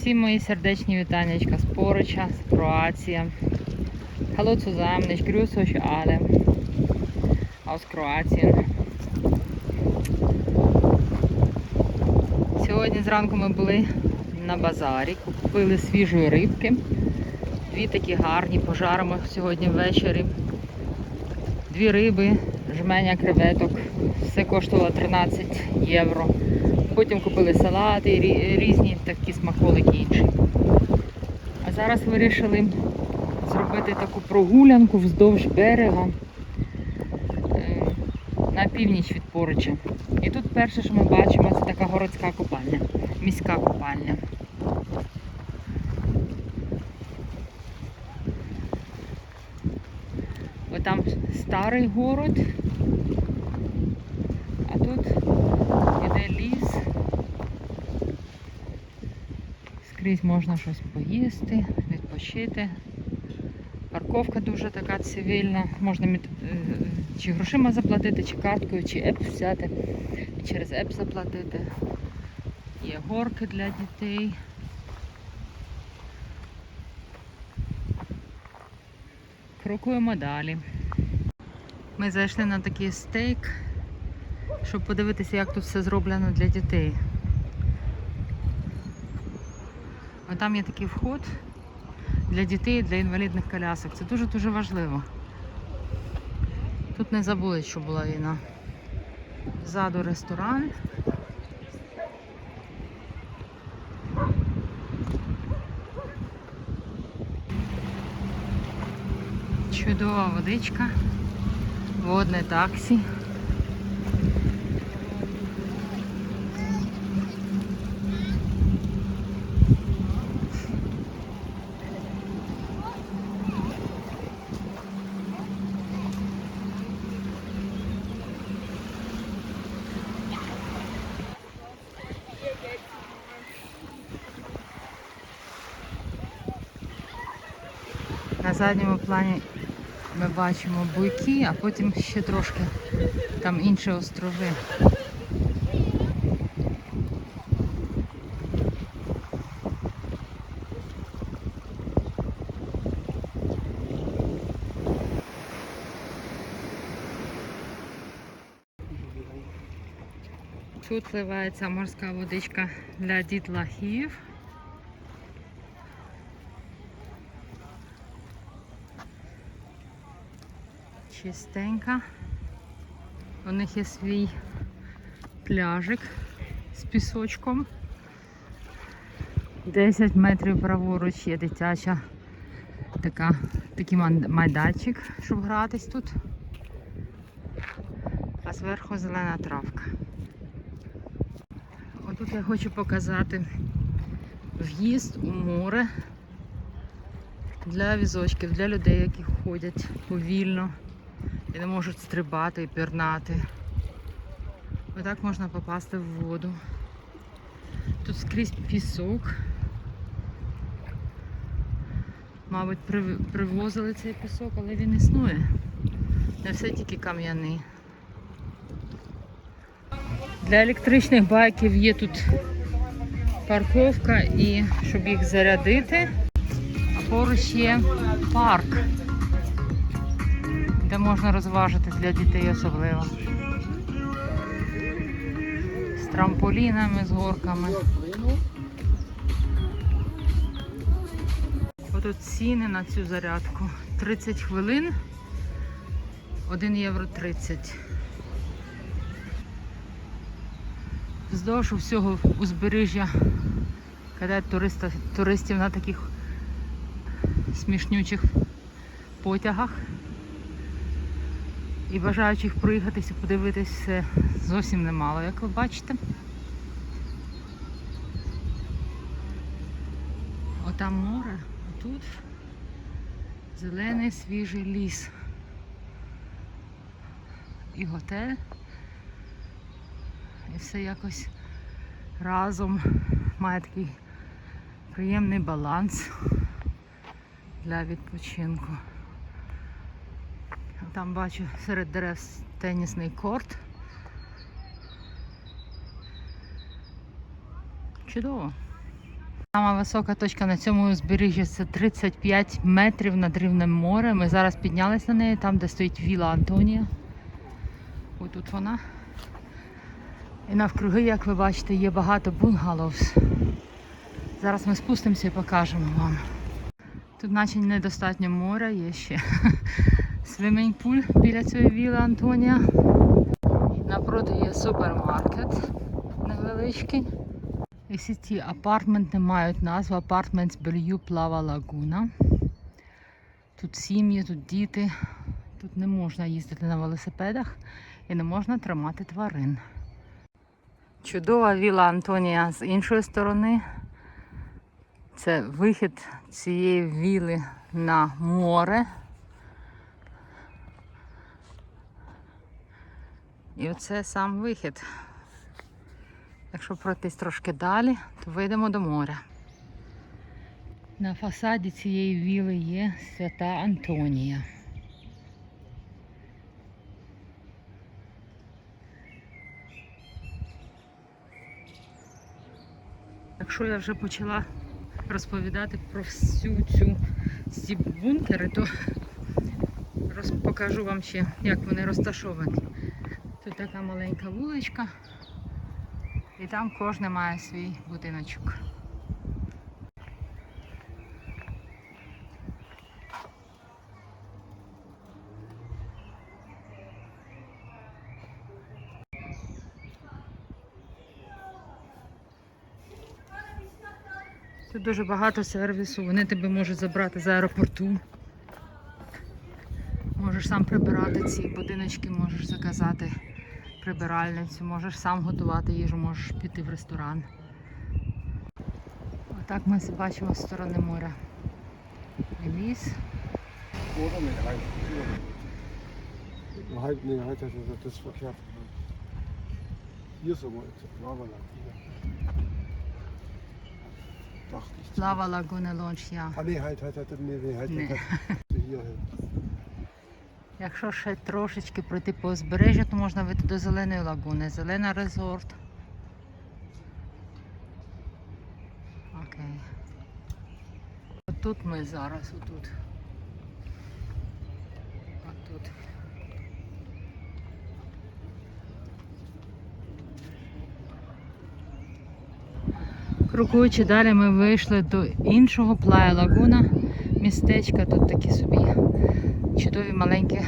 Всім мої сердечні вітаннячка з Порича, з Кроація. Hallo zusammen, ich grüße euch alle aus Kroatien. Сьогодні зранку ми були на базарі, купили свіжої рибки. Дві такі гарні, пожаримо сьогодні ввечері. Дві риби, жменя креветок. Все коштувало 13 євро. Потім купили салати, різні такі смаколики інші. А зараз вирішили зробити таку прогулянку вздовж берега е, на північ від Порича. І тут перше, що ми бачимо, це така городська купальня, міська купальня. Отам старий город, а тут іде ліс. Скрізь можна щось поїсти, відпочити. Парковка дуже така цивільна. Можна е, чи грошима заплатити, чи карткою, чи еп взяти, через еп заплатити. Є горки для дітей. Крокуємо далі. Ми зайшли на такий стейк, щоб подивитися, як тут все зроблено для дітей. А там є такий вход для дітей, для інвалідних колясок. Це дуже-дуже важливо. Тут не забули, що була війна. Ззаду ресторан. Чудова водичка, водне таксі. На задньому плані ми бачимо буйки, а потім ще трошки там інші острови. Тут вливається морська водичка для дітлахів. Чистенька. У них є свій пляжик з пісочком. 10 метрів праворуч є дитяча така, такий майданчик, щоб гратись тут. А зверху зелена травка. Отут я хочу показати в'їзд у море для візочків, для людей, які ходять повільно і не можуть стрибати і пірнати. Отак можна попасти в воду. Тут скрізь пісок. Мабуть, привозили цей пісок, але він існує. Не все тільки кам'яний. Для електричних байків є тут парковка і щоб їх зарядити. А поруч є парк, де можна розважитись для дітей особливо. З трамполінами, з горками. Отут ціни на цю зарядку. 30 хвилин, 1 євро 30. Вздовж всього узбережжя туриста, туристів на таких смішнючих потягах. І бажаючих проїхатися, подивитись все зовсім немало, як ви бачите. Отам море, а тут зелений свіжий ліс. І готель. І все якось разом має такий приємний баланс для відпочинку. Там бачу серед дерев тенісний корт. Чудово. Сама висока точка на цьому узбережжі це 35 метрів над рівнем моря. Ми зараз піднялися на неї, там, де стоїть Віла Антонія. Ось тут вона. І навкруги, як ви бачите, є багато bungallows. Зараз ми спустимося і покажемо вам. Тут наче недостатньо моря, є ще свимінг-пуль біля цієї віли Антонія. Напроти є супермаркет невеличкий. І всі ці апартменти мають назву Apartments Bellevue Плава Лагуна. Тут сім'ї, тут діти. Тут не можна їздити на велосипедах і не можна тримати тварин. Чудова віла Антонія з іншої сторони. Це вихід цієї віли на море. І оце сам вихід. Якщо пройтись трошки далі, то вийдемо до моря. На фасаді цієї віли є свята Антонія. Якщо я вже почала розповідати про всю цю ці бункери, то покажу вам ще, як вони розташовані. Тут така маленька вуличка, і там кожен має свій будиночок. Тут дуже багато сервісу, вони тебе можуть забрати з аеропорту. Можеш сам прибирати ці будиночки, можеш заказати прибиральницю, можеш сам готувати їжу, можеш піти в ресторан. Отак ми бачимо з сторони моря. Ліс. Лава Лагуна Лонч я. Ah, halt, halt, nee, nee, halt, Nee. halt, halt. Hier hin. Якщо ще трошечки пройти по узбережжю, то можна вийти до зеленої лагуни. Зелена резорт. Окей. Отут ми зараз, отут. Отут. Крокуючи далі, ми вийшли до іншого плая лагуна. Містечка тут такі собі чудові маленькі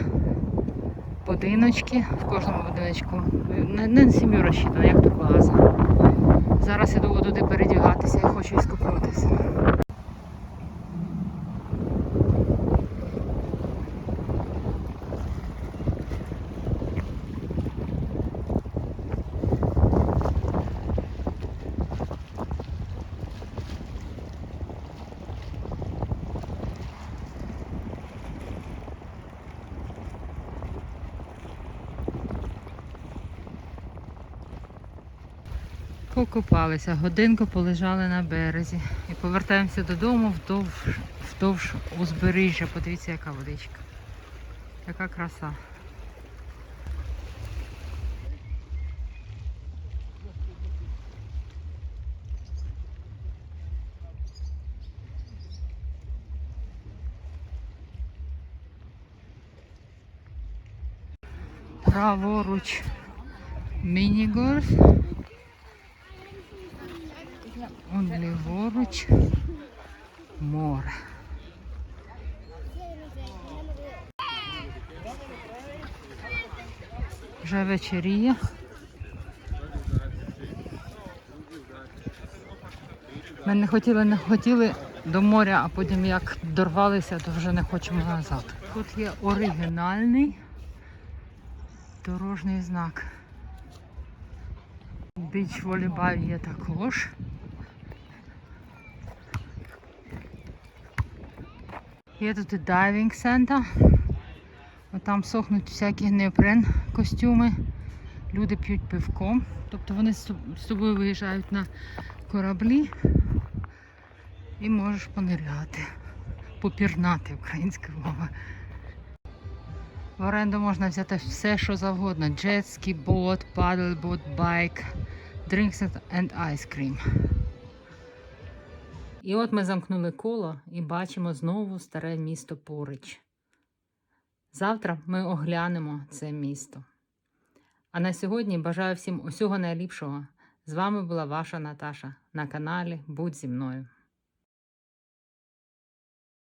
будиночки. В кожному будиночку не, не сім'ю розчитана, як турбаза. Зараз я доводу туди передягатися і хочу іскупнутися. Покупалися, годинку полежали на березі і повертаємося додому вдовж, вдовж узбережжя. Подивіться, яка водичка. Яка краса. Праворуч міні-гольф. Он ліворуч море. Вже вечеріє. Ми не хотіли, не хотіли до моря, а потім як дорвалися, то вже не хочемо назад. Тут є оригінальний дорожній знак. Біч волейбол є також. Є тут і дайвінг центр. Там сохнуть всякі неопрен костюми. Люди п'ють пивко. Тобто вони з собою виїжджають на кораблі і можеш пониряти, попірнати українська мова. В оренду можна взяти все, що завгодно. Джетський, бот, падлбот, байк, drinks and ice cream. І от ми замкнули коло і бачимо знову старе місто поруч. Завтра ми оглянемо це місто. А на сьогодні бажаю всім усього найліпшого. З вами була ваша Наташа на каналі Будь зі мною.